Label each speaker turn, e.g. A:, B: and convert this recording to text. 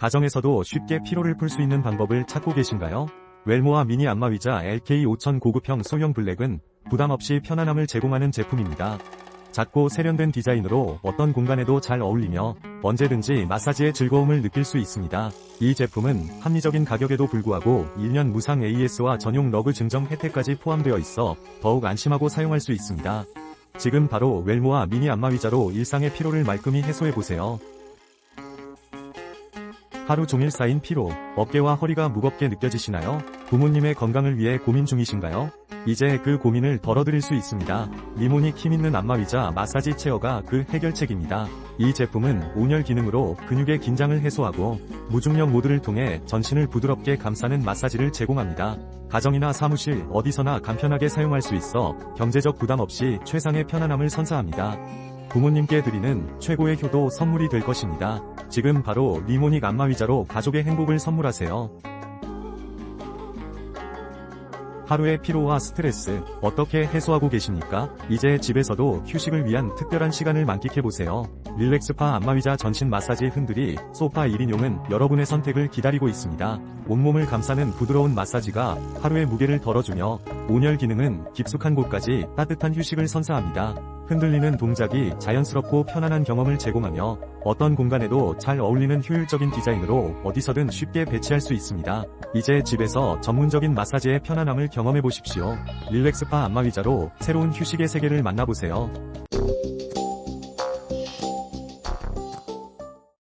A: 가정에서도 쉽게 피로를 풀 수 있는 방법을 찾고 계신가요? 웰모아 미니 안마의자 LK5000 고급형 소형 블랙은 부담 없이 편안함을 제공하는 제품입니다. 작고 세련된 디자인으로 어떤 공간에도 잘 어울리며 언제든지 마사지의 즐거움을 느낄 수 있습니다. 이 제품은 합리적인 가격에도 불구하고 1년 무상 AS와 전용 러그 증정 혜택까지 포함되어 있어 더욱 안심하고 사용할 수 있습니다. 지금 바로 웰모아 미니 안마의자로 일상의 피로를 말끔히 해소해보세요. 하루 종일 쌓인 피로, 어깨와 허리가 무겁게 느껴지시나요? 부모님의 건강을 위해 고민 중이신가요? 이제 그 고민을 덜어드릴 수 있습니다. 리모닉 힘있는 안마의자 마사지 체어가 그 해결책입니다. 이 제품은 온열 기능으로 근육의 긴장을 해소하고 무중력 모드를 통해 전신을 부드럽게 감싸는 마사지를 제공합니다. 가정이나 사무실 어디서나 간편하게 사용할 수 있어 경제적 부담 없이 최상의 편안함을 선사합니다. 부모님께 드리는 최고의 효도 선물이 될 것입니다. 지금 바로 리모닉 안마의자로 가족의 행복을 선물하세요. 하루의 피로와 스트레스 어떻게 해소하고 계십니까? 이제 집에서도 휴식을 위한 특별한 시간을 만끽해보세요. 릴렉스파 안마의자 전신 마사지 흔들이 소파 1인용은 여러분의 선택을 기다리고 있습니다. 온몸을 감싸는 부드러운 마사지가 하루의 무게를 덜어주며 온열 기능은 깊숙한 곳까지 따뜻한 휴식을 선사합니다. 흔들리는 동작이 자연스럽고 편안한 경험을 제공하며 어떤 공간에도 잘 어울리는 효율적인 디자인으로 어디서든 쉽게 배치할 수 있습니다. 이제 집에서 전문적인 마사지의 편안함을 경험해 보십시오. 릴렉스파 안마의자로 새로운 휴식의 세계를 만나보세요.